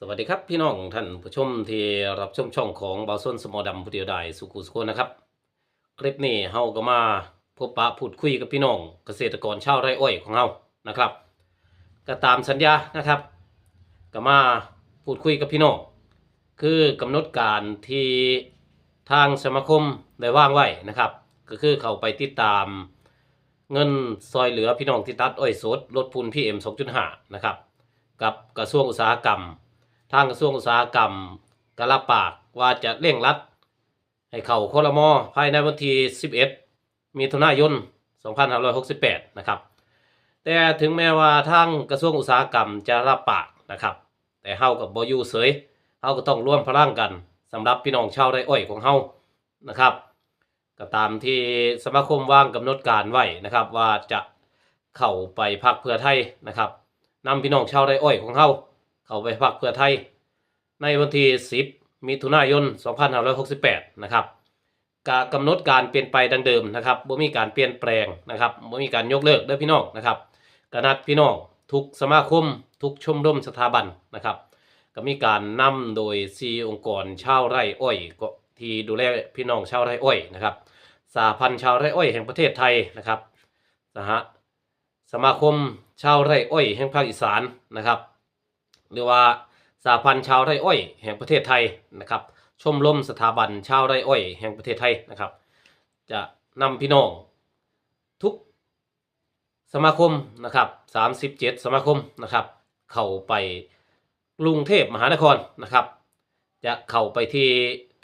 สวัสดีครับพี่น้องท่านผู้ชมที่รับชมช่องของบาส้นสมอดำผู้เดียวดายสุขุสุขนะครับ คลิปนี้เฮาก็มาพบปะพูดคุยกับพี่น้องเกษตรกรชาวไร่อ้อยของเฮานะครับ ก็ตามสัญญานะครับ ก็มาพูดคุยกับพี่น้องคือกำหนดการที่ทางสมาคมได้ว่างไว้นะครับ ก็คือเขาไปติดตามเงินซอยเหลือพี่น้องที่ตัดอ้อยสดลดพุนพีเอ็มสองจุดห้านะครับ กับกระทรวงอุตสาหกรรม ทางกระทรวงอุตสาหกรรมกรับปากว่าจะเร่งรัด ให้เข้าคอรมอภายในวันที่ 11 มีถุนายน 2568 นะครับ แต่ถึงแม้ว่าทางกระทรวงอุตสาหกรรมจะรับปากนะครับ แต่เฮากับบอยู่เสยเฮาก็ต้องร่วมพลังกันสำหรับพี่น้องชาวไร่อ้อยของเฮานะครับก็ตามที่สมาคมว่างกำหนดการไว้นะครับว่าจะเข้าไปพักเพื่อไทยนะครับนำพี่น้องชาวไร่อ้อยของเฮา เข้าไปพักเพื่อไทย ในวันที่ 10 มิถุนายน 2568 นะครับกกำหนดการเปลี่ยนไปดังเดิมนะครับบ่มีการเปลี่ยนแปลงนะครับบ่มีการยกเลิกเด้อพี่น้องนะครับกนัดพี่น้องทุกสมาคม ทุกชมรมสถาบันนะครับก็มีการนำโดยซีองค์กรชาวไร่อ้อยก็ที่ดูแลพี่น้องชาวไร่อ้อยนะครับสหพันธ์ชาวไร่อ้อยแห่งประเทศไทยนะครับสหสมาคมชาวไร่อ้อยแห่งภาคอีสานนะครับ หรือว่าสหพันธ์ชาวไร่อ้อย แห่งประเทศไทยนะครับ ชมรมสถาบันชาวไร่อ้อย แห่งประเทศไทยนะครับ จะนำพี่น้องทุกสมาคมนะครับ37 สมาคมนะครับ เข้าไปกรุงเทพมหานครนะครับ จะเข้าไปที่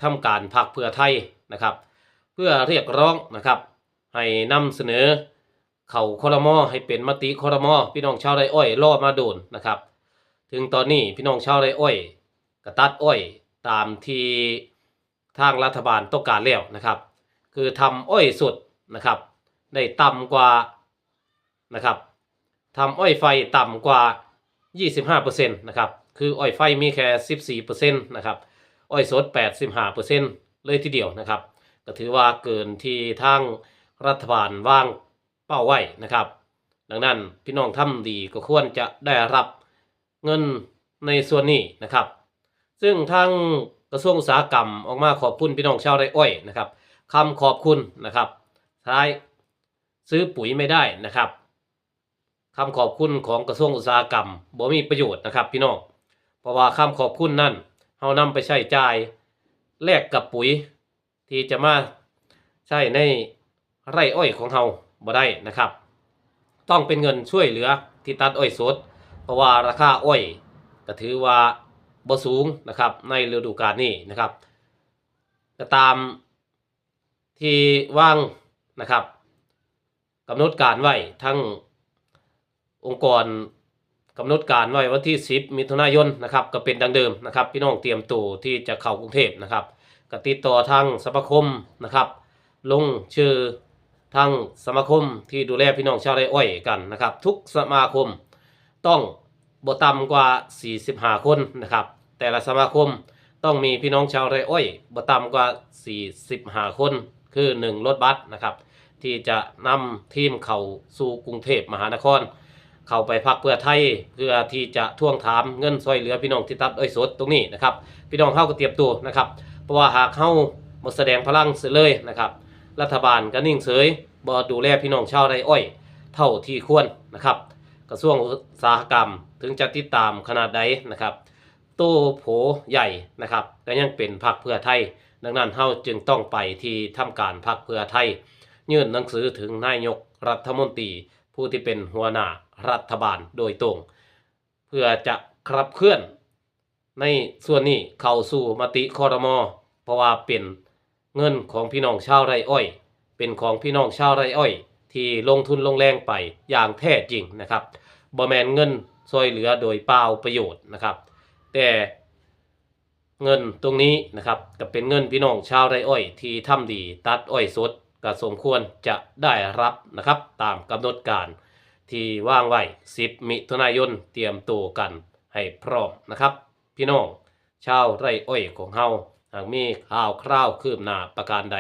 ทำการพักเพื่อไทยนะครับ เพื่อเรียกร้องนะครับ ให้นำเสนอ เข่าคอรมอให้เป็นมติคอรมอพี่น้องชาวไร่อ้อยรอมาโดนนะครับ ถึงตอนนี้พี่น้องชาวไร่อ้อยกระตัดอ้อยตามที่ทางรัฐบาลต้องการแล้วนะครับ คือทำอ้อยสดนะครับ ได้ต่ำกว่านะครับทำอ้อยไฟต่ำกว่า 25%นะครับ คืออ้อยไฟมีแค่ 14%นะครับ อ้อยสด 85%เลยทีเดียวนะครับ ก็ถือว่าเกินที่ทางรัฐบาลว่างเป้าไว้นะครับ ดังนั้นพี่น้องทำดีก็ควรจะได้รับ เงินในส่วนนี้นะครับ ซึ่งทางกระทรวงอุตสาหกรรมออกมาขอบคุณพี่น้องชาวไร่อ้อยนะครับคำขอบคุณนะครับท้ายซื้อปุ๋ยไม่ได้นะครับคำขอบคุณของกระทรวงอุตสาหกรรมบ่มีประโยชน์นะครับ พี่น้องเพราะว่าคำขอบคุณนั่นเฮานำไปใช้จ่ายแลกกับปุ๋ย ที่จะมาใช้ในไร่อ้อยของเฮาบ่ได้นะครับ ต้องเป็นเงินช่วยเหลือที่ตัดอ้อยสด เพราะว่าราคาอ้อยก็ถือว่าบ่สูงนะครับในฤดูกาลนี้นะครับก็ตามที่ว่างนะครับกำหนดการไว้ทั้งองค์กรกำหนดการไว้วันที่ 10 มิถุนายนนะครับก็เป็นดังเดิมนะครับ พี่น้องเตรียมตัวที่จะเข้ากรุงเทพนะครับก็ติดต่อทางสมาคมนะครับ ลงชื่อทางสมาคมที่ดูแลพี่น้องชาวไร่อ้อยกันนะครับ ทุกสมาคม ต้องบ่ต่ำกว่า 45 คนนะครับ แต่ละสมาคมต้องมีพี่น้องชาวไร่อ้อยบ่ต่ำกว่า 45 คน คือ 1 รถบัสนะครับ ที่จะนำทีมเข้าสู่กรุงเทพมหานคร เข้าไปพักเพื่อไทยเพื่อที่จะท่วงถามเงินซอยเหลือพี่น้องที่ตัดอ้อยสดตรงนี้นะครับพี่น้องเข้าก็เตรียมตัวนะครับ เพราะว่าหากเข้ามาแสดงพลังเสียเลยนะครับ รัฐบาลก็นิ่งเฉยบ่ดูแลพี่น้องชาวไร่อ้อย เท่าที่ควรนะครับ กระทรวงอุตสาหกรรม ถึงจะติดตามขนาดใดนะครับโตโผใหญ่นะครับก็ยังเป็นพรรคเพื่อไทย ดังนั้นเฮาจึงต้องไปที่ทำการพรรคเพื่อไทย ยื่นหนังสือถึงนายกรัฐมนตรี ผู้ที่เป็นหัวหน้ารัฐบาลโดยตรง เพื่อจะขับเคลื่อน ในส่วนนี้เข้าสู่มติคอรมอเพราะว่าเป็นเงินของพี่น้องชาวไร่อ้อย เป็นของพี่น้องชาวไร่อ้อย ที่ลงทุนลงแรงไปอย่างแท้จริงนะครับบ่แมนเงินช่วยเหลือโดยเปล่าประโยชน์นะครับ แต่เงินตรงนี้นะครับก็เป็นเงินพี่น้องชาวไร่อ้อย ที่ทำดีตัดอ้อยสดก็สมควรจะได้รับนะครับ ตามกำหนดการที่ว่างไว้ 10 มิถุนายนเตรียมตัวกันให้พร้อมนะครับ พี่น้องชาวไร่อ้อยของเฮาหากมีข่าวคราวคืบหน้าประการใด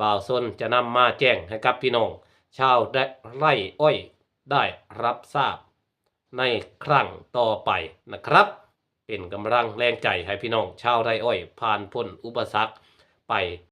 บ่าวซนจะนำมาแจ้งให้กับพี่น้อง ชาวไร่อ้อยได้รับทราบ ในครั้งต่อไปนะครับ เป็นกำลังแรงใจให้พี่น้องชาวไร่อ้อย ผ่านพ้นอุปสรรคไป